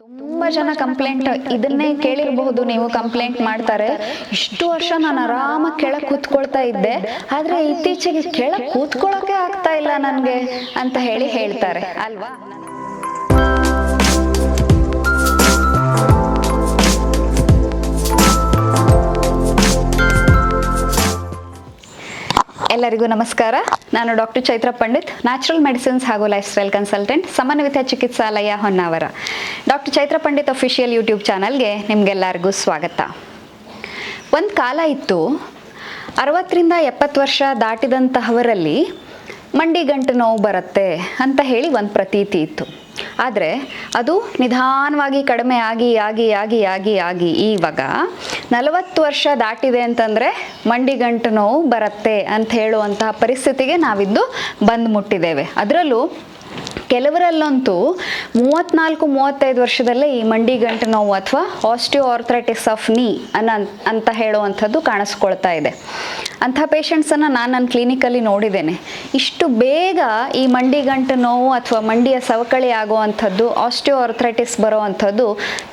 ತುಂಬಾ ಜನ ಕಂಪ್ಲೇಂಟ್ ಇದನ್ನೇ ಕೇಳಿರಬಹುದು ನೀವು ಕಂಪ್ಲೇಂಟ್ ಮಾಡ್ತಾರೆ. ಇಷ್ಟು ವರ್ಷ ನಾನು ಆರಾಮ ಕೆಳಗೆ ಕೂತ್ಕೊಳ್ತಾ ಇದ್ದೆ. ಆದ್ರೆ ಇತ್ತೀಚೆಗೆ ಕೆಳಗೆ ಕೂತ್ಕೊಳ್ಳೋಕೆ ಆಗ್ತಾ ಇಲ್ಲ ನನ್ಗೆ ಅಂತ ಹೇಳಿ ಹೇಳ್ತಾರೆ. ಅಲ್ವಾ? ಎಲ್ಲರಿಗೂ ನಮಸ್ಕಾರ. ನಾನು doctor Chaitra Pandit natural medicines ಹಾಗೂ lifestyle consultant Samanvita ಚಿಕಿತ್ಸಾಲಯ Honnavar. Doctor Chaitra Pandit official YouTube ಚಾನಲ್ಗೆ ನಿಮಗೆಲ್ಲರಿಗೂ ಸ್ವಾಗತ. ಒಂದು ಕಾಲ ಇತ್ತು, ಅರವತ್ತರಿಂದ ಎಪ್ಪತ್ತು ವರ್ಷ ದಾಟಿದಂತಹವರಲ್ಲಿ ಮಂಡಿ ಗಂಟು ನೋವು ಬರುತ್ತೆ ಅಂತ ಹೇಳಿ ಒಂದು ಪ್ರತೀತಿ ಇತ್ತು. ಆದರೆ ಅದು ನಿಧಾನವಾಗಿ ಕಡಿಮೆ ಆಗಿ ಆಗಿ ಆಗಿ ಆಗಿ ಆಗಿ ಇವಾಗ ನಲವತ್ತು ವರ್ಷ ದಾಟಿದೆ ಅಂತಂದರೆ ಮಂಡಿಗಂಟು ನೋವು ಬರುತ್ತೆ ಅಂತ ಹೇಳುವಂತಹ ಪರಿಸ್ಥಿತಿಗೆ ನಾವಿದ್ದು ಬಂದು ಮುಟ್ಟಿದ್ದೇವೆ ಅದರಲ್ಲೂ ಕೆಲವರಲ್ಲಂತೂ ಮೂವತ್ನಾಲ್ಕು, ಮೂವತ್ತೈದು ವರ್ಷದಲ್ಲೇ ಈ ಮಂಡಿ ಗಂಟು ನೋವು ಅಥವಾ ಆಸ್ಟಿಯೋ ಆರ್ಥ್ರೈಟಿಸ್ ಆಫ್ ನೀ ಅನ್ನ ಅಂತ ಹೇಳುವಂಥದ್ದು ಕಾಣಿಸ್ಕೊಳ್ತಾ ಇದೆ. ಅಂಥ ಪೇಷಂಟ್ಸನ್ನು ನಾನು ನನ್ನ ಕ್ಲಿನಿಕಲ್ಲಿ ನೋಡಿದ್ದೇನೆ. ಇಷ್ಟು ಬೇಗ ಈ ಮಂಡಿ ಗಂಟು ನೋವು ಅಥವಾ ಮಂಡಿಯ ಸವಕಳಿ ಆಗುವಂಥದ್ದು ಆಸ್ಟಿಯೋ ಆರ್ಥ್ರೈಟಿಸ್ ಬರುವಂಥದ್ದು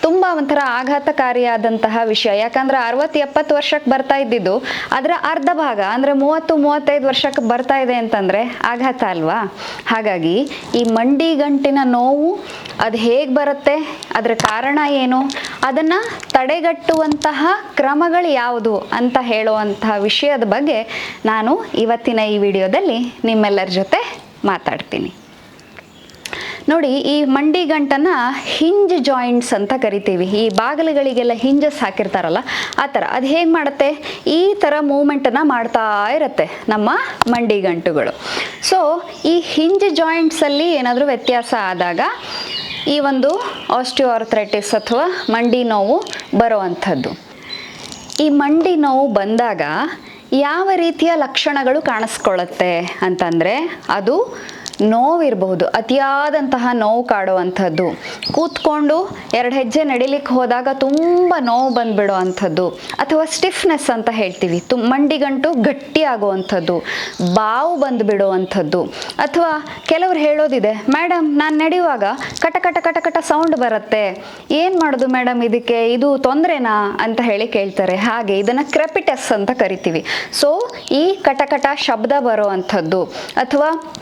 ತುಂಬ ಒಂಥರ ಆಘಾತಕಾರಿಯಾದಂತಹ ವಿಷಯ. ಯಾಕಂದ್ರೆ ಅರವತ್ತು ಎಪ್ಪತ್ತು ವರ್ಷಕ್ಕೆ ಬರ್ತಾ ಇದ್ದಿದ್ದು, ಅದರ ಅರ್ಧ ಭಾಗ, ಅಂದರೆ ಮೂವತ್ತು, ಮೂವತ್ತೈದು ವರ್ಷಕ್ಕೆ ಬರ್ತಾ ಇದೆ ಅಂತಂದರೆ ಆಘಾತ ಅಲ್ವಾ? ಹಾಗಾಗಿ ಈ ಮಂಡಿ ಗಂಟಿನ ನೋವು, ಅದು ಹೇಗೆ ಬರುತ್ತೆ, ಅದರ ಕಾರಣ ಏನು, ಅದನ್ನು ತಡೆಗಟ್ಟುವಂತಹ ಕ್ರಮಗಳು ಯಾವುದು ಅಂತ ಹೇಳುವಂತಹ ವಿಷಯದ ಬಗ್ಗೆ ನಾನು ಇವತ್ತಿನ ಈ ವಿಡಿಯೋದಲ್ಲಿ ನಿಮ್ಮೆಲ್ಲರ ಜೊತೆ ಮಾತಾಡ್ತೀನಿ. ನೋಡಿ, ಈ ಮಂಡಿ ಗಂಟನ್ನ ಹಿಂಜ್ ಜಾಯಿಂಟ್ಸ್ ಅಂತ ಕರಿತೀವಿ. ಈ ಬಾಗಿಲುಗಳಿಗೆಲ್ಲ ಹಿಂಜಸ್ ಹಾಕಿರ್ತಾರಲ್ಲ, ಆ ಥರ ಅದು ಹೇಗೆ ಮಾಡುತ್ತೆ? ಈ ಥರ ಮೂಮೆಂಟನ್ನು ಮಾಡ್ತಾ ಇರುತ್ತೆ ನಮ್ಮ ಮಂಡಿ ಗಂಟುಗಳು. ಸೊ ಈ ಹಿಂಜ್ ಜಾಯಿಂಟ್ಸಲ್ಲಿ ಏನಾದರೂ ವ್ಯತ್ಯಾಸ ಆದಾಗ ಈ ಒಂದು ಆಸ್ಟಿಯೋಆರ್ಥ್ರೈಟಿಸ್ ಅಥವಾ ಮಂಡಿ ನೋವು ಬರುವಂಥದ್ದು. ಈ ಮಂಡಿ ನೋವು ಬಂದಾಗ ಯಾವ ರೀತಿಯ ಲಕ್ಷಣಗಳು ಕಾಣಿಸ್ಕೊಳ್ಳುತ್ತೆ ಅಂತಂದರೆ, ಅದು ನೋವಿರಬಹುದು, ಅತಿಯಾದಂತಹ ನೋವು ಕಾಡುವಂಥದ್ದು. ಕೂತ್ಕೊಂಡು ಎರಡು ಹೆಜ್ಜೆ ನಡಿಲಿಕ್ಕೆ ಹೋದಾಗ ತುಂಬ ನೋವು ಬಂದುಬಿಡೋ ಅಂಥದ್ದು ಅಥವಾ ಸ್ಟಿಫ್ನೆಸ್ ಅಂತ ಹೇಳ್ತೀವಿ. ತು ಮಂಡಿಗಂಟು ಗಟ್ಟಿ ಆಗುವಂಥದ್ದು ಬಾವು ಬಂದು ಬಿಡುವಂಥದ್ದು ಅಥವಾ ಕೆಲವರು ಹೇಳೋದಿದೆ ಮೇಡಮ್ ನಾನು ನಡೆಯುವಾಗ ಕಟ ಕಟ ಕಟ ಕಟ ಸೌಂಡ್ ಬರುತ್ತೆ. ಏನು ಮಾಡೋದು ಮೇಡಮ್ ಇದಕ್ಕೆ? ಇದು ತೊಂದರೆನಾ? ಅಂತ ಹೇಳಿ ಕೇಳ್ತಾರೆ. ಹಾಗೆ ಇದನ್ನು ಕ್ರೆಪಿಟಸ್ ಅಂತ ಕರಿತೀವಿ. ಸೊ ಈ ಕಟಕಟ ಶಬ್ದ ಬರುವಂಥದ್ದು. ಅಥವಾ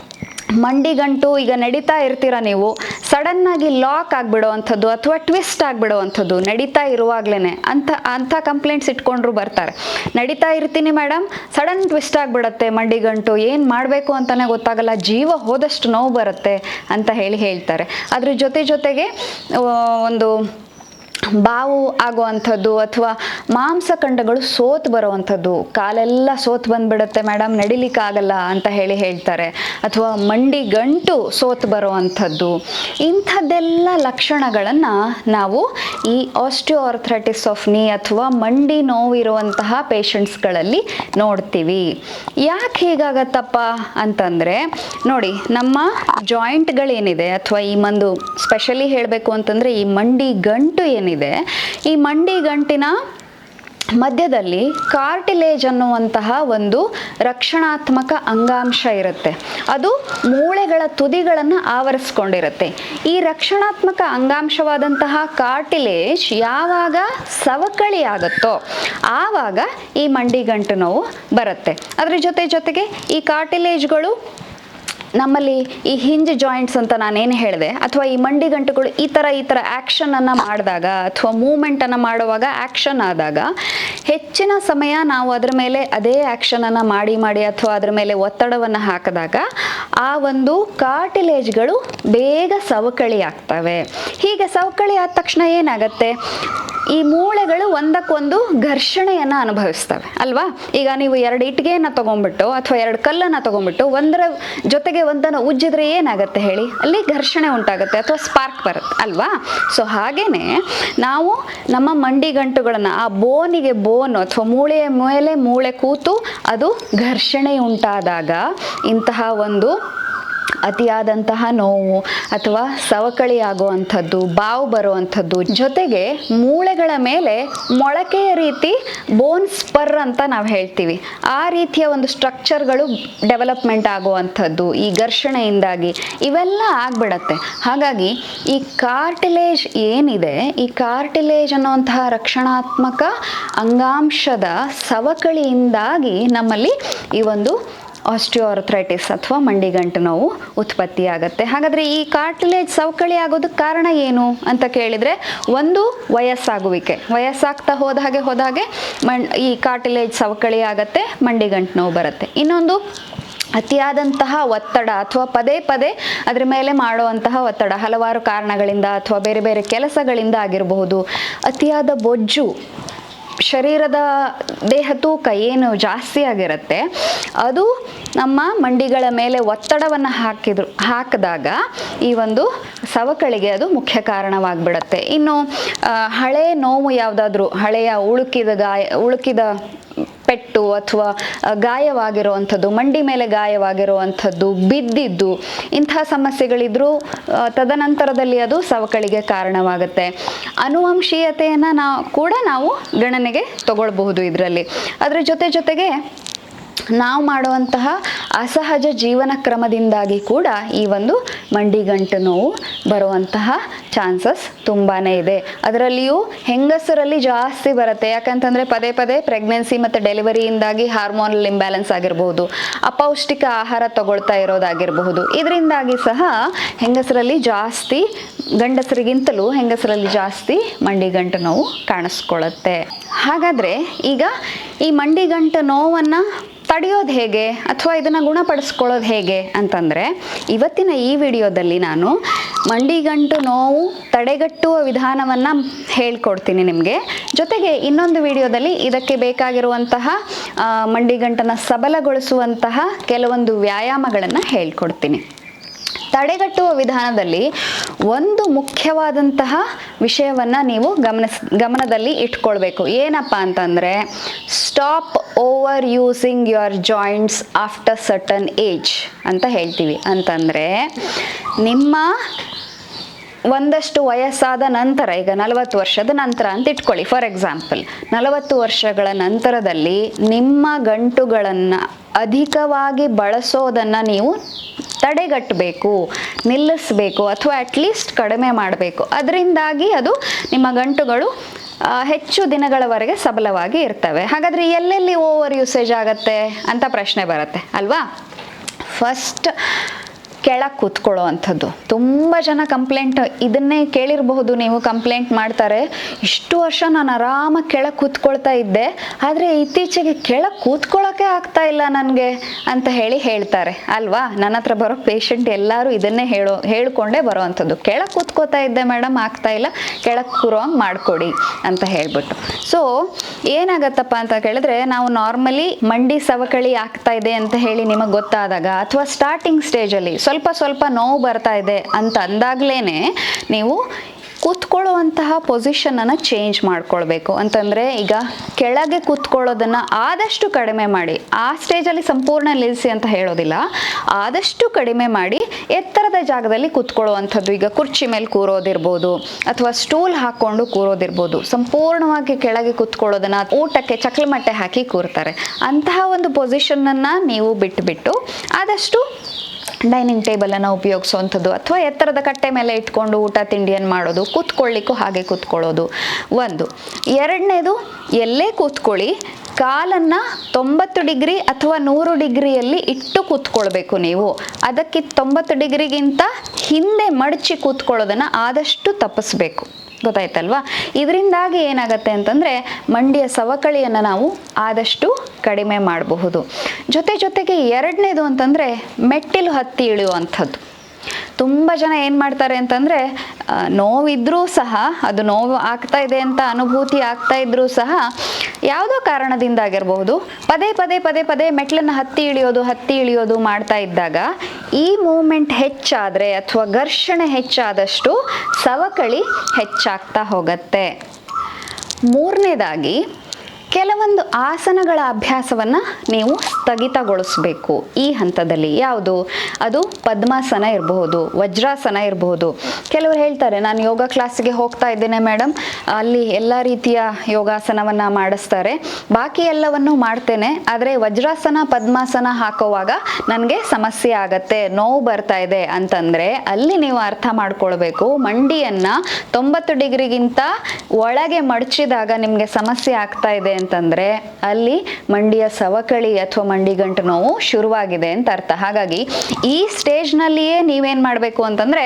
ಮಂಡಿಗಂಟು ಈಗ ನಡೀತಾ ಇರ್ತೀರ ನೀವು? ಸಡನ್ನಾಗಿ ಲಾಕ್ ಆಗಿಬಿಡುವಂಥದ್ದು ಅಥವಾ ಟ್ವಿಸ್ಟ್ ಆಗಿಬಿಡುವಂಥದ್ದು ನಡೀತಾ ಇರುವಾಗಲೇ ಅಂತ ಅಂಥ ಕಂಪ್ಲೇಂಟ್ಸ್ ಇಟ್ಕೊಂಡ್ರು ಬರ್ತಾರೆ. ನಡೀತಾ ಇರ್ತೀನಿ ಮೇಡಮ್ ಸಡನ್ ಟ್ವಿಸ್ಟ್ ಆಗಿಬಿಡತ್ತೆ ಮಂಡಿಗಂಟು, ಏನು ಮಾಡಬೇಕು ಅಂತಲೇ ಗೊತ್ತಾಗಲ್ಲ, ಜೀವ ಹೋದಷ್ಟು ನೋವು ಬರುತ್ತೆ ಅಂತ ಹೇಳಿ ಹೇಳ್ತಾರೆ. ಅದ್ರ ಜೊತೆ ಜೊತೆಗೆ ಒಂದು ಬಾವು ಆಗುವಂಥದ್ದು ಅಥವಾ ಮಾಂಸಖಂಡಗಳು ಸೋತು ಬರುವಂಥದ್ದು, ಕಾಲೆಲ್ಲ ಸೋತು ಬಂದ್ಬಿಡುತ್ತೆ ಮೇಡಮ್ ನಡಿಲಿಕ್ಕಾಗಲ್ಲ ಅಂತ ಹೇಳಿ ಹೇಳ್ತಾರೆ. ಅಥವಾ ಮಂಡಿ ಗಂಟು ಸೋತು ಬರುವಂಥದ್ದು. ಇಂಥದ್ದೆಲ್ಲ ಲಕ್ಷಣಗಳನ್ನು ನಾವು ಈ ಆಸ್ಟಿಯೋಆರ್ಥ್ರೈಟಿಸ್ ಆಫ್ ನೀ ಅಥವಾ ಮಂಡಿ ನೋವಿರುವಂತಹ ಪೇಷಂಟ್ಸ್ಗಳಲ್ಲಿ ನೋಡ್ತೀವಿ. ಯಾಕೆ ಹೀಗಾಗತ್ತಪ್ಪ ಅಂತಂದರೆ, ನೋಡಿ, ನಮ್ಮ ಜಾಯಿಂಟ್ಗಳೇನಿದೆ ಅಥವಾ ಈ ಒಂದು ಸ್ಪೆಷಲಿ ಹೇಳಬೇಕು ಅಂತಂದರೆ ಈ ಮಂಡಿ ಗಂಟು ಏನಿದೆ ಈ ಮಂಡಿ ಗಂಟಿನ ಮಧ್ಯದಲ್ಲಿ ಕಾರ್ಟಿಲೇಜ್ ಅನ್ನುವಂತಹ ಒಂದು ರಕ್ಷಣಾತ್ಮಕ ಅಂಗಾಂಶ ಇರುತ್ತೆ. ಅದು ಮೂಳೆಗಳ ತುದಿಗಳನ್ನು ಆವರಿಸ್ಕೊಂಡಿರುತ್ತೆ. ಈ ರಕ್ಷಣಾತ್ಮಕ ಅಂಗಾಂಶವಾದಂತಹ ಕಾರ್ಟಿಲೇಜ್ ಯಾವಾಗ ಸವಕಳಿ ಆಗುತ್ತೋ ಆವಾಗ ಈ ಮಂಡಿ ಗಂಟು ನೋವು ಬರುತ್ತೆ. ಅದರ ಜೊತೆ ಜೊತೆಗೆ ಈ ಕಾರ್ಟಿಲೇಜ್ಗಳು ನಮ್ಮಲ್ಲಿ ಈ ಹಿಂಜ್ ಜಾಯಿಂಟ್ಸ್ ಅಂತ ನಾನೇನು ಹೇಳಿದೆ, ಅಥವಾ ಈ ಮಂಡಿ ಗಂಟುಗಳು ಈ ಥರ ಈ ಥರ ಆ್ಯಕ್ಷನನ್ನು ಮಾಡಿದಾಗ, ಅಥವಾ ಮೂಮೆಂಟನ್ನು ಮಾಡುವಾಗ ಆ್ಯಕ್ಷನ್ ಆದಾಗ, ಹೆಚ್ಚಿನ ಸಮಯ ನಾವು ಅದರ ಮೇಲೆ ಅದೇ ಆ್ಯಕ್ಷನನ್ನು ಮಾಡಿ ಮಾಡಿ ಅಥವಾ ಅದರ ಮೇಲೆ ಒತ್ತಡವನ್ನು ಹಾಕಿದಾಗ, ಆ ಒಂದು ಕಾರ್ಟಿಲೇಜ್ಗಳು ಬೇಗ ಸವಕಳಿ ಆಗ್ತವೆ. ಹೀಗೆ ಸವಕಳಿ ಆದ ತಕ್ಷಣ ಏನಾಗುತ್ತೆ? ಈ ಮೂಳೆಗಳು ಒಂದಕ್ಕೊಂದು ಘರ್ಷಣೆಯನ್ನು ಅನುಭವಿಸ್ತವೆ, ಅಲ್ವಾ? ಈಗ ನೀವು ಎರಡು ಇಟ್ಟಿಗೆಯನ್ನು ತಗೊಂಡ್ಬಿಟ್ಟು ಅಥವಾ ಎರಡು ಕಲ್ಲನ್ನು ತಗೊಂಡ್ಬಿಟ್ಟು ಒಂದರ ಜೊತೆಗೆ ಒಂದನ್ನು ಉಜ್ಜಿದ್ರೆ ಏನಾಗುತ್ತೆ ಹೇಳಿ? ಅಲ್ಲಿ ಘರ್ಷಣೆ ಉಂಟಾಗುತ್ತೆ ಅಥವಾ ಸ್ಪಾರ್ಕ್ ಬರುತ್ತೆ, ಅಲ್ವಾ? ಸೊ ಹಾಗೇನೆ ನಾವು ನಮ್ಮ ಮಂಡಿ ಗಂಟುಗಳನ್ನು ಆ ಬೋನಿಗೆ ಬೋನು ಅಥವಾ ಮೂಳೆಯ ಮೇಲೆ ಮೂಳೆ ಕೂತು ಅದು ಘರ್ಷಣೆ ಉಂಟಾದಾಗ ಇಂತಹ ಒಂದು ಅತಿಯಾದಂತಹ ನೋವು ಅಥವಾ ಸವಕಳಿ ಆಗುವಂಥದ್ದು ಬಾವು ಬರುವಂಥದ್ದು ಜೊತೆಗೆ ಮೂಳೆಗಳ ಮೇಲೆ ಮೊಳಕೆಯ ರೀತಿ ಬೋನ್ ಸ್ಪರ್ ಅಂತ ನಾವು ಹೇಳ್ತೀವಿ. ಆ ರೀತಿಯ ಒಂದು ಸ್ಟ್ರಕ್ಚರ್ಗಳು ಡೆವಲಪ್ಮೆಂಟ್ ಆಗುವಂಥದ್ದು, ಈ ಘರ್ಷಣೆಯಿಂದಾಗಿ ಇವೆಲ್ಲ ಆಗ್ಬಿಡತ್ತೆ. ಹಾಗಾಗಿ ಈ ಕಾರ್ಟಿಲೇಜ್ ಏನಿದೆ, ಈ ಕಾರ್ಟಿಲೇಜ್ ಅನ್ನುವಂತಹ ರಕ್ಷಣಾತ್ಮಕ ಅಂಗಾಂಶದ ಸವಕಳಿಯಿಂದಾಗಿ ನಮ್ಮಲ್ಲಿ ಈ ಒಂದು ಆಸ್ಟಿಯೋಆರ್ಥ್ರೈಟಿಸ್ ಅಥವಾ ಮಂಡಿಗಂಟು ನೋವು ಉತ್ಪತ್ತಿಯಾಗುತ್ತೆ. ಹಾಗಾದರೆ ಈ ಕಾರ್ಟಿಲೇಜ್ ಸವಕಳಿ ಆಗೋದಕ್ಕೆ ಕಾರಣ ಏನು ಅಂತ ಕೇಳಿದರೆ ಒಂದು ವಯಸ್ಸಾಗುವಿಕೆ. ವಯಸ್ಸಾಗ್ತಾ ಹೋದ ಹಾಗೆ ಹೋದ ಹಾಗೆ ಮಣ್ ಈ ಕಾರ್ಟಿಲೇಜ್ ಸವಕಳಿ ಆಗುತ್ತೆ, ಮಂಡಿಗಂಟು ನೋವು ಬರುತ್ತೆ. ಇನ್ನೊಂದು ಅತಿಯಾದಂತಹ ಒತ್ತಡ ಅಥವಾ ಪದೇ ಪದೇ ಅದರ ಮೇಲೆ ಮಾಡುವಂತಹ ಒತ್ತಡ, ಹಲವಾರು ಕಾರಣಗಳಿಂದ ಅಥವಾ ಬೇರೆ ಬೇರೆ ಕೆಲಸಗಳಿಂದ ಆಗಿರಬಹುದು. ಅತಿಯಾದ ಬೊಜ್ಜು ಶರೀರದ ದೇಹ ತೂಕ ಏನು ಜಾಸ್ತಿ ಆಗಿರುತ್ತೆ, ಅದು ನಮ್ಮ ಮಂಡಿಗಳ ಮೇಲೆ ಒತ್ತಡವನ್ನು ಹಾಕಿದ್ರು, ಹಾಕಿದಾಗ ಈ ಒಂದು ಸವಕಳಿಗೆ ಅದು ಮುಖ್ಯ ಕಾರಣವಾಗಿಬಿಡುತ್ತೆ. ಇನ್ನು ಹಳೆ ನೋವು ಯಾವುದಾದ್ರೂ, ಹಳೆಯ ಉಳುಕಿದ ಗಾಯ, ಉಳುಕಿದ ಪೆಟ್ಟು ಅಥವಾ ಗಾಯವಾಗಿರುವಂಥದ್ದು, ಮಂಡಿ ಮೇಲೆ ಗಾಯವಾಗಿರುವಂಥದ್ದು, ಬಿದ್ದಿದ್ದು, ಇಂತಹ ಸಮಸ್ಯೆಗಳಿದ್ರೂ ತದನಂತರದಲ್ಲಿ ಅದು ಸವಕಳಿಗೆ ಕಾರಣವಾಗುತ್ತೆ. ಅನುವಂಶೀಯತೆಯನ್ನು ನಾವು ಕೂಡ ನಾವು ಗಣನೆಗೆ ತಗೊಳ್ಬಹುದು ಇದರಲ್ಲಿ. ಅದರ ಜೊತೆ ಜೊತೆಗೆ ನಾವು ಮಾಡುವಂತಹ ಅಸಹಜ ಜೀವನ ಕ್ರಮದಿಂದಾಗಿ ಕೂಡ ಈ ಒಂದು ಮಂಡಿಗಂಟು ನೋವು ಬರುವಂತಹ ಚಾನ್ಸಸ್ ತುಂಬಾ ಇದೆ. ಅದರಲ್ಲಿಯೂ ಹೆಂಗಸರಲ್ಲಿ ಜಾಸ್ತಿ ಬರುತ್ತೆ. ಯಾಕಂತಂದರೆ ಪದೇ ಪದೇ ಪ್ರೆಗ್ನೆನ್ಸಿ ಮತ್ತು ಡೆಲಿವರಿಯಿಂದಾಗಿ ಹಾರ್ಮೋನಲ್ ಇಂಬ್ಯಾಲೆನ್ಸ್ ಆಗಿರಬಹುದು, ಅಪೌಷ್ಟಿಕ ಆಹಾರ ತಗೊಳ್ತಾ ಇರೋದಾಗಿರಬಹುದು. ಇದರಿಂದಾಗಿ ಸಹ ಹೆಂಗಸರಲ್ಲಿ ಜಾಸ್ತಿ, ಗಂಡಸರಿಗಿಂತಲೂ ಹೆಂಗಸರಲ್ಲಿ ಜಾಸ್ತಿ ಮಂಡಿಗಂಟು ನೋವು ಕಾಣಿಸ್ಕೊಳ್ಳುತ್ತೆ ಹಾಗಾದರೆ ಈಗ ಈ ಮಂಡಿಗಂಟು ನೋವನ್ನು ತಡೆಯೋದು ಹೇಗೆ ಅಥವಾ ಇದನ್ನು ಗುಣಪಡಿಸ್ಕೊಳ್ಳೋದು ಹೇಗೆ ಅಂತಂದರೆ ಇವತ್ತಿನ ಈ ವಿಡಿಯೋದಲ್ಲಿ ನಾನು ಮಂಡಿಗಂಟು ನೋವು, ತಡೆಗಟ್ಟುವ ವಿಧಾನವನ್ನು ಹೇಳ್ಕೊಡ್ತೀನಿ ನಿಮಗೆ. ಜೊತೆಗೆ ಇನ್ನೊಂದು ವಿಡಿಯೋದಲ್ಲಿ ಇದಕ್ಕೆ ಬೇಕಾಗಿರುವಂತಹ ಮಂಡಿಗಂಟನ್ನು ಸಬಲಗೊಳಿಸುವಂತಹ ಕೆಲವೊಂದು ವ್ಯಾಯಾಮಗಳನ್ನು ಹೇಳ್ಕೊಡ್ತೀನಿ. ತಡೆಗಟ್ಟುವ ವಿಧಾನದಲ್ಲಿ ಒಂದು ಮುಖ್ಯವಾದಂತಹ ವಿಷಯವನ್ನು ನೀವು ಗಮನಿಸ್, ಗಮನದಲ್ಲಿ ಇಟ್ಕೊಳ್ಬೇಕು. ಏನಪ್ಪ ಅಂತಂದರೆ stop overusing your joints after certain age ಅಂತ ಹೇಳ್ತೀವಿ. ಅಂತಂದರೆ, ನಿಮ್ಮ ಒಂದಷ್ಟು ವಯಸ್ಸಾದ ನಂತರ, ಈಗ ನಲವತ್ತು ವರ್ಷದ ನಂತರ ಅಂತ ಇಟ್ಕೊಳ್ಳಿ. ಫಾರ್ ಎಕ್ಸಾಂಪಲ್ ನಲವತ್ತು ವರ್ಷಗಳ ನಂತರದಲ್ಲಿ ನಿಮ್ಮ ಗಂಟುಗಳನ್ನು ಅಧಿಕವಾಗಿ ಬಳಸೋದನ್ನು ನೀವು ತಡೆಗಟ್ಟಬೇಕು, ನಿಲ್ಲಿಸಬೇಕು ಅಥವಾ ಅಟ್ಲೀಸ್ಟ್ ಕಡಿಮೆ ಮಾಡಬೇಕು. ಅದರಿಂದಾಗಿ ಅದು ನಿಮ್ಮ ಗಂಟುಗಳು ಹೆಚ್ಚು ದಿನಗಳವರೆಗೆ ಸಬಲವಾಗಿ ಇರ್ತವೆ. ಹಾಗಾದರೆ ಎಲ್ಲೆಲ್ಲಿ ಓವರ್ ಯೂಸೇಜ್ ಆಗುತ್ತೆ ಅಂತ ಪ್ರಶ್ನೆ ಬರುತ್ತೆ, ಅಲ್ವಾ? ಫಸ್ಟ್ ಕೆಳಗೆ ಕೂತ್ಕೊಳ್ಳೋ ಅಂಥದ್ದು. ತುಂಬ ಜನ ಕಂಪ್ಲೇಂಟ್ ಇದನ್ನೇ ಕೇಳಿರಬಹುದು, ನೀವು ಕಂಪ್ಲೇಂಟ್ ಮಾಡ್ತಾರೆ. ಇಷ್ಟು ವರ್ಷ ನಾನು ಆರಾಮಾಗಿ ಕೆಳಗೆ ಕೂತ್ಕೊಳ್ತಾ ಇದ್ದೆ. ಆದರೆ ಇತ್ತೀಚೆಗೆ ಕೆಳಗೆ ಕೂತ್ಕೊಳ್ಳೋಕೆ ಆಗ್ತಾ ಇಲ್ಲ ನನಗೆ ಅಂತ ಹೇಳಿ ಹೇಳ್ತಾರೆ. ಅಲ್ವಾ? ನನ್ನ ಹತ್ರ ಬರೋ ಪೇಷಂಟ್ ಎಲ್ಲರೂ ಇದನ್ನೇ ಹೇಳೋ, ಹೇಳ್ಕೊಂಡೇ ಬರೋ ಅಂಥದ್ದು. ಕೆಳಗೆ ಕೂತ್ಕೋತಾ ಇದ್ದೆ ಮೇಡಮ್ ಆಗ್ತಾ ಇಲ್ಲ. ಕೆಳಗೆ ಕೂರೋಂಗೆ ಮಾಡಿಕೊಡಿ ಅಂತ ಹೇಳ್ಬಿಟ್ಟು. ಸೊ ಏನಾಗತ್ತಪ್ಪ ಅಂತ ಕೇಳಿದ್ರೆ ನಾವು ನಾರ್ಮಲಿ ಮಂಡಿ ಸವಕಳಿ ಆಗ್ತಾ ಇದೆ ಅಂತ ಹೇಳಿ ನಿಮಗೆ ಗೊತ್ತಾದಾಗ ಅಥವಾ ಸ್ಟಾರ್ಟಿಂಗ್ ಸ್ಟೇಜಲ್ಲಿ ಸ್ವಲ್ಪ ಸ್ವಲ್ಪ ಸ್ವಲ್ಪ ನೋವು ಬರ್ತಾ ಇದೆ ಅಂತ ಅಂದಾಗಲೇ ನೀವು ಕೂತ್ಕೊಳ್ಳುವಂತಹ ಪೊಸಿಷನನ್ನು ಚೇಂಜ್ ಮಾಡ್ಕೊಳ್ಬೇಕು. ಅಂತಂದರೆ ಈಗ ಕೆಳಗೆ ಕೂತ್ಕೊಳ್ಳೋದನ್ನು ಆದಷ್ಟು ಕಡಿಮೆ ಮಾಡಿ, ಆ ಸ್ಟೇಜಲ್ಲಿ ಸಂಪೂರ್ಣ ನಿಲ್ಲಿಸಿ ಅಂತ ಹೇಳೋದಿಲ್ಲ, ಆದಷ್ಟು ಕಡಿಮೆ ಮಾಡಿ ಎತ್ತರದ ಜಾಗದಲ್ಲಿ ಕೂತ್ಕೊಳ್ಳುವಂಥದ್ದು. ಈಗ ಕುರ್ಚಿ ಮೇಲೆ ಕೂರೋದಿರ್ಬೋದು ಅಥವಾ ಸ್ಟೂಲ್ ಹಾಕ್ಕೊಂಡು ಕೂರೋದಿರ್ಬೋದು. ಸಂಪೂರ್ಣವಾಗಿ ಕೆಳಗೆ ಕೂತ್ಕೊಳ್ಳೋದನ್ನು ಊಟಕ್ಕೆ ಚಕ್ಲಮಟ್ಟೆ ಹಾಕಿ ಕೂರ್ತಾರೆ. ಅಂತಹ ಒಂದು ಪೊಸಿಷನನ್ನು ನೀವು ಬಿಟ್ಟುಬಿಟ್ಟು ಆದಷ್ಟು ಡೈನಿಂಗ್ ಟೇಬಲನ್ನು ಉಪಯೋಗಿಸುವಂಥದ್ದು ಅಥವಾ ಎತ್ತರದ ಕಟ್ಟೆ ಮೇಲೆ ಇಟ್ಕೊಂಡು ಊಟ ತಿಂಡಿಯನ್ನು ಮಾಡೋದು, ಕೂತ್ಕೊಳ್ಳಿಕ್ಕೂ ಹಾಗೆ ಕೂತ್ಕೊಳ್ಳೋದು. ಒಂದು, ಎರಡನೇದು ಎಲ್ಲೇ ಕೂತ್ಕೊಳ್ಳಿ, ಕಾಲನ್ನು ತೊಂಬತ್ತು ಡಿಗ್ರಿ ಅಥವಾ ನೂರು ಡಿಗ್ರಿಯಲ್ಲಿ ಇಟ್ಟು ಕೂತ್ಕೊಳ್ಬೇಕು ನೀವು. ಅದಕ್ಕೆ ತೊಂಬತ್ತು ಡಿಗ್ರಿಗಿಂತ ಹಿಂದೆ ಮಡಚಿ ಕೂತ್ಕೊಳ್ಳೋದನ್ನು ಆದಷ್ಟು ತಪ್ಪಿಸ್ಬೇಕು. ಗೊತ್ತಾಯ್ತಲ್ವಾ? ಇದರಿಂದಾಗಿ ಏನಾಗುತ್ತೆ ಅಂತಂದರೆ ಮಂಡಿಯ ಸವಕಳಿಯನ್ನು ನಾವು ಆದಷ್ಟು ಕಡಿಮೆ ಮಾಡಬಹುದು. ಜೊತೆ ಜೊತೆಗೆ ಎರಡನೇದು ಅಂತಂದರೆ ಮೆಟ್ಟಿಲು ಹತ್ತಿ ಇಳಿಯುವಂಥದ್ದು. ತುಂಬ ಜನ ಏನು ಮಾಡ್ತಾರೆ ಅಂತಂದರೆ ನೋವಿದ್ರೂ ಸಹ, ಅದು ನೋವು ಆಗ್ತಾ ಇದೆ ಅಂತ ಅನುಭೂತಿ ಆಗ್ತಾ ಇದ್ರೂ ಸಹ ಯಾವುದೋ ಕಾರಣದಿಂದ ಆಗಿರಬಹುದು ಪದೇ ಪದೇ ಪದೇ ಪದೇ ಮೆಟ್ಲನ್ನು ಹತ್ತಿ ಇಳಿಯೋದು ಹತ್ತಿ ಇಳಿಯೋದು ಮಾಡ್ತಾ ಇದ್ದಾಗ ಈ ಮೂಮೆಂಟ್ ಹೆಚ್ಚಾದರೆ ಅಥವಾ ಘರ್ಷಣೆ ಹೆಚ್ಚಾದಷ್ಟು ಸವಕಳಿ ಹೆಚ್ಚಾಗ್ತಾ ಹೋಗುತ್ತೆ. ಮೂರನೇದಾಗಿ ಕೆಲವೊಂದು ಆಸನಗಳ ಅಭ್ಯಾಸವನ್ನು ನೀವು ಸ್ಥಗಿತಗೊಳಿಸಬೇಕು. ಈ ಹಂತದಲ್ಲಿ ಯಾವುದು? ಅದು ಪದ್ಮಾಸನ ಇರಬಹುದು, ವಜ್ರಾಸನ ಇರಬಹುದು. ಕೆಲವರು ಹೇಳ್ತಾರೆ, ನಾನು ಯೋಗ ಕ್ಲಾಸ್ಗೆ ಹೋಗ್ತಾ ಇದ್ದೇನೆ ಮೇಡಮ್ ಅಲ್ಲಿ ಎಲ್ಲ ರೀತಿಯ ಯೋಗಾಸನವನ್ನು ಮಾಡಿಸ್ತಾರೆ. ಬಾಕಿ ಎಲ್ಲವನ್ನು ಮಾಡ್ತೇನೆ. ಆದರೆ ವಜ್ರಾಸನ, ಪದ್ಮಾಸನ ಹಾಕುವಾಗ ನನಗೆ ಸಮಸ್ಯೆ ಆಗತ್ತೆ, ನೋವು ಬರ್ತಾ ಇದೆ ಅಂತಂದರೆ ಅಲ್ಲಿ ನೀವು ಅರ್ಥ ಮಾಡ್ಕೊಳ್ಬೇಕು. ಮಂಡಿಯನ್ನು ತೊಂಬತ್ತು ಡಿಗ್ರಿಗಿಂತ ಒಳಗೆ ಮಡಚಿದಾಗ ನಿಮಗೆ ಸಮಸ್ಯೆ ಆಗ್ತಾ ಇದೆ ಅಂತಂದರೆ ಅಲ್ಲಿ ಮಂಡಿಯ ಸವಕಳಿ ಅಥವಾ ಮಂಡಿಗಂಟು ನೋವು ಶುರುವಾಗಿದೆ ಅಂತ ಅರ್ಥ. ಹಾಗಾಗಿ ಈ ಸ್ಟೇಜ್ನಲ್ಲಿಯೇ ನೀವೇನ್ ಮಾಡಬೇಕು ಅಂತಂದರೆ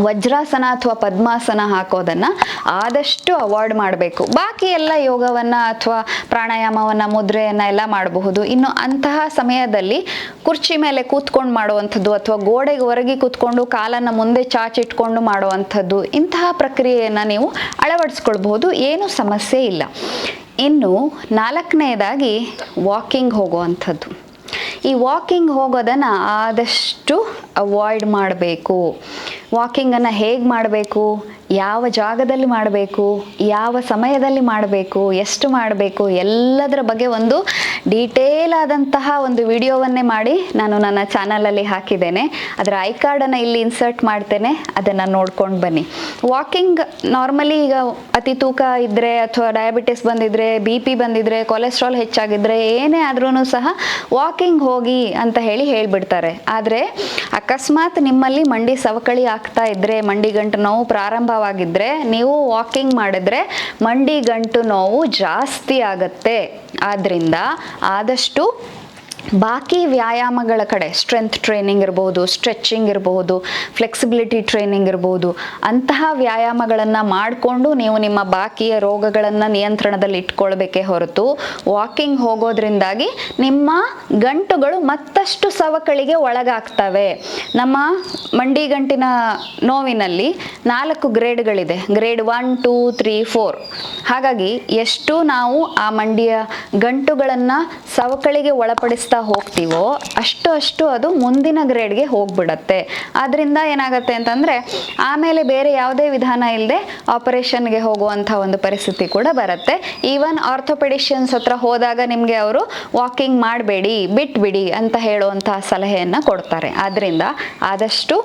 ವಜ್ರಾಸನ ಅಥವಾ ಪದ್ಮಾಸನ ಹಾಕೋದನ್ನ ಆದಷ್ಟು ಅವಾಯ್ಡ್ ಮಾಡಬೇಕು. ಬಾಕಿ ಎಲ್ಲ ಯೋಗವನ್ನ ಅಥವಾ ಪ್ರಾಣಾಯಾಮವನ್ನ, ಮುದ್ರೆಯನ್ನ ಎಲ್ಲ ಮಾಡಬಹುದು. ಇನ್ನು ಅಂತಹ ಸಮಯದಲ್ಲಿ ಕುರ್ಚಿ ಮೇಲೆ ಕೂತ್ಕೊಂಡು ಮಾಡುವಂಥದ್ದು ಅಥವಾ ಗೋಡೆಗೆ ಹೊರಗೆ ಕೂತ್ಕೊಂಡು ಕಾಲನ್ನ ಮುಂದೆ ಚಾಚಿಟ್ಕೊಂಡು ಮಾಡುವಂಥದ್ದು ಇಂತಹ ಪ್ರಕ್ರಿಯೆಯನ್ನ ನೀವು ಅಳವಡಿಸ್ಕೊಳ್ಬಹುದು. ಏನೂ ಸಮಸ್ಯೆ ಇಲ್ಲ. ಇನ್ನು ನಾಲ್ಕನೇದಾಗಿ ವಾಕಿಂಗ್ ಹೋಗುವಂಥದ್ದು. ಈ ವಾಕಿಂಗ್ ಹೋಗೋದನ್ನು ಆದಷ್ಟು ಅವಾಯ್ಡ್ ಮಾಡಬೇಕು. ವಾಕಿಂಗನ್ನು ಹೇಗೆ ಮಾಡಬೇಕು? ಯಾವ ಜಾಗದಲ್ಲಿ ಮಾಡಬೇಕು, ಯಾವ ಸಮಯದಲ್ಲಿ ಮಾಡಬೇಕು, ಎಷ್ಟು ಮಾಡಬೇಕು, ಎಲ್ಲದರ ಬಗ್ಗೆ ಒಂದು ಡೀಟೇಲ್ ಆದಂತಹ ಒಂದು ವಿಡಿಯೋವನ್ನೇ ಮಾಡಿ ನಾನು ನನ್ನ ಚಾನಲಲ್ಲಿ ಹಾಕಿದ್ದೇನೆ. ಅದರ ಐ ಕಾರ್ಡನ್ನು ಇಲ್ಲಿ ಇನ್ಸರ್ಟ್ ಮಾಡ್ತೇನೆ. ಅದನ್ನು ನೋಡ್ಕೊಂಡು ಬನ್ನಿ. ವಾಕಿಂಗ್ ನಾರ್ಮಲಿ ಈಗ ಅತಿ ತೂಕ ಇದ್ದರೆ ಅಥವಾ ಡಯಾಬಿಟಿಸ್ ಬಂದಿದ್ರೆ ಬಿ ಪಿ ಬಂದಿದ್ರೆ ಕೊಲೆಸ್ಟ್ರಾಲ್ ಹೆಚ್ಚಾಗಿದ್ದರೆ ಏನೇ ಆದ್ರೂ ಸಹ ವಾಕಿಂಗ್ ಹೋಗಿ ಅಂತ ಹೇಳಿ ಹೇಳಿಬಿಡ್ತಾರೆ. ಆದರೆ ಅಕಸ್ಮಾತ್ ನಿಮ್ಮಲ್ಲಿ ಮಂಡಿ ಸವಕಳಿ ಆಗ್ತಾ ಇದ್ದರೆ ಮಂಡಿ ಗಂಟು ನೋವು ಪ್ರಾರಂಭವಾಗಿದ್ದರೆ ನೀವು ವಾಕಿಂಗ್ ಮಾಡಿದ್ರೆ ಮಂಡಿ ಗಂಟು ನೋವು ಜಾಸ್ತಿ ಆಗತ್ತೆ. ಆದ್ದರಿಂದ ಆದಷ್ಟು ಬಾಕಿ ವ್ಯಾಯಾಮಗಳ ಕಡೆ ಸ್ಟ್ರೆಂತ್ ಟ್ರೈನಿಂಗ್ ಇರ್ಬೋದು ಸ್ಟ್ರೆಚಿಂಗ್ ಇರಬಹುದು ಫ್ಲೆಕ್ಸಿಬಿಲಿಟಿ ಟ್ರೈನಿಂಗ್ ಇರ್ಬೋದು, ಅಂತಹ ವ್ಯಾಯಾಮಗಳನ್ನು ಮಾಡಿಕೊಂಡು ನೀವು ನಿಮ್ಮ ಬಾಕಿಯ ರೋಗಗಳನ್ನು ನಿಯಂತ್ರಣದಲ್ಲಿ ಇಟ್ಕೊಳ್ಬೇಕೇ ಹೊರತು ವಾಕಿಂಗ್ ಹೋಗೋದ್ರಿಂದಾಗಿ ನಿಮ್ಮ ಗಂಟುಗಳು ಮತ್ತಷ್ಟು ಸವಕಳಿಗೆ ಒಳಗಾಗ್ತವೆ. ನಮ್ಮ ಮಂಡಿ ಗಂಟಿನ ನೋವಿನಲ್ಲಿ ನಾಲ್ಕು ಗ್ರೇಡ್ಗಳಿದೆ. Grade one, two, three, four. ಹಾಗಾಗಿ ಎಷ್ಟು ನಾವು ಆ ಮಂಡಿಯ ಗಂಟುಗಳನ್ನು ಸವಕಳಿಗೆ ಒಳಪಡಿಸ್ತಾ ಹೋಗ್ತೀವೋ ಅಷ್ಟು ಅಷ್ಟು ಅದು ಮುಂದಿನ ಗ್ರೇಡ್ಗೆ ಹೋಗ್ಬಿಡತ್ತೆ. ಅದರಿಂದ ಏನಾಗುತ್ತೆ ಅಂತಂದರೆ ಆಮೇಲೆ ಬೇರೆ ಯಾವುದೇ ವಿಧಾನ ಇಲ್ಲದೆ ಆಪರೇಷನ್ಗೆ ಹೋಗುವಂಥ ಒಂದು ಪರಿಸ್ಥಿತಿ ಕೂಡ ಬರುತ್ತೆ. ಈವನ್ ಆರ್ಥೋಪೆಡಿಷಿಯನ್ಸ್ ಹತ್ರ ಹೋದಾಗ ನಿಮಗೆ ಅವರು ವಾಕಿಂಗ್ ಮಾಡಬೇಡಿ, ಬಿಟ್ಬಿಡಿ ಅಂತ ಹೇಳುವಂತಹ ಸಲಹೆಯನ್ನು ಕೊಡ್ತಾರೆ. ಆದ್ದರಿಂದ ಆದಷ್ಟು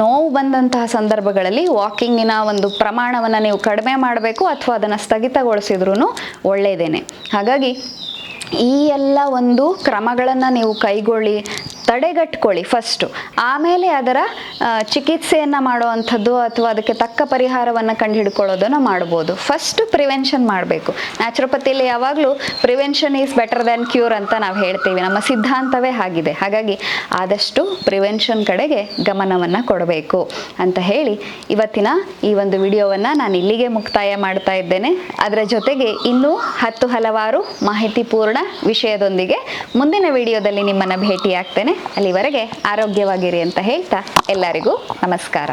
ನೋವು ಬಂದಂತಹ ಸಂದರ್ಭಗಳಲ್ಲಿ ವಾಕಿಂಗಿನ ಒಂದು ಪ್ರಮಾಣವನ್ನು ನೀವು ಕಡಿಮೆ ಮಾಡಬೇಕು ಅಥವಾ ಅದನ್ನು ಸ್ಥಗಿತಗೊಳಿಸಿದ್ರೂ ಒಳ್ಳೆಯದೇನೆ ಹಾಗಾಗಿ ಈ ಎಲ್ಲ ಒಂದು ಕ್ರಮಗಳನ್ನು ನೀವು ಕೈಗೊಳ್ಳಿ. ತಡೆಗಟ್ಕೊಳ್ಳಿ ಫಸ್ಟು ಆಮೇಲೆ ಅದರ ಚಿಕಿತ್ಸೆಯನ್ನು ಮಾಡುವಂಥದ್ದು ಅಥವಾ ಅದಕ್ಕೆ ತಕ್ಕ ಪರಿಹಾರವನ್ನು ಕಂಡುಹಿಡ್ಕೊಳ್ಳೋದನ್ನು ಮಾಡ್ಬೋದು. ಫಸ್ಟ್ ಪ್ರಿವೆನ್ಷನ್ ಮಾಡಬೇಕು. ನ್ಯಾಚುರೋಪತಿಯಲ್ಲಿ ಯಾವಾಗಲೂ prevention is better than cure ಅಂತ ನಾವು ಹೇಳ್ತೀವಿ. ನಮ್ಮ ಸಿದ್ಧಾಂತವೇ ಆಗಿದೆ ಹಾಗಾಗಿ ಆದಷ್ಟು ಪ್ರಿವೆನ್ಷನ್ ಕಡೆಗೆ ಗಮನವನ್ನು ಕೊಡಬೇಕು ಅಂತ ಹೇಳಿ ಇವತ್ತಿನ ಈ ಒಂದು ವಿಡಿಯೋವನ್ನು ನಾನು ಇಲ್ಲಿಗೆ ಮುಕ್ತಾಯ ಮಾಡ್ತಾ ಇದ್ದೇನೆ. ಅದರ ಜೊತೆಗೆ ಇನ್ನೂ ಹತ್ತು ಹಲವಾರು ಮಾಹಿತಿಪೂರ್ಣ ವಿಷಯದೊಂದಿಗೆ ಮುಂದಿನ ವಿಡಿಯೋದಲ್ಲಿ ನಿಮ್ಮನ್ನು ಭೇಟಿಯಾಗ್ತೇನೆ. ಅಲ್ಲಿವರೆಗೆ ಆರೋಗ್ಯವಾಗಿರಿ ಅಂತ ಹೇಳ್ತಾ ಎಲ್ಲರಿಗೂ ನಮಸ್ಕಾರ.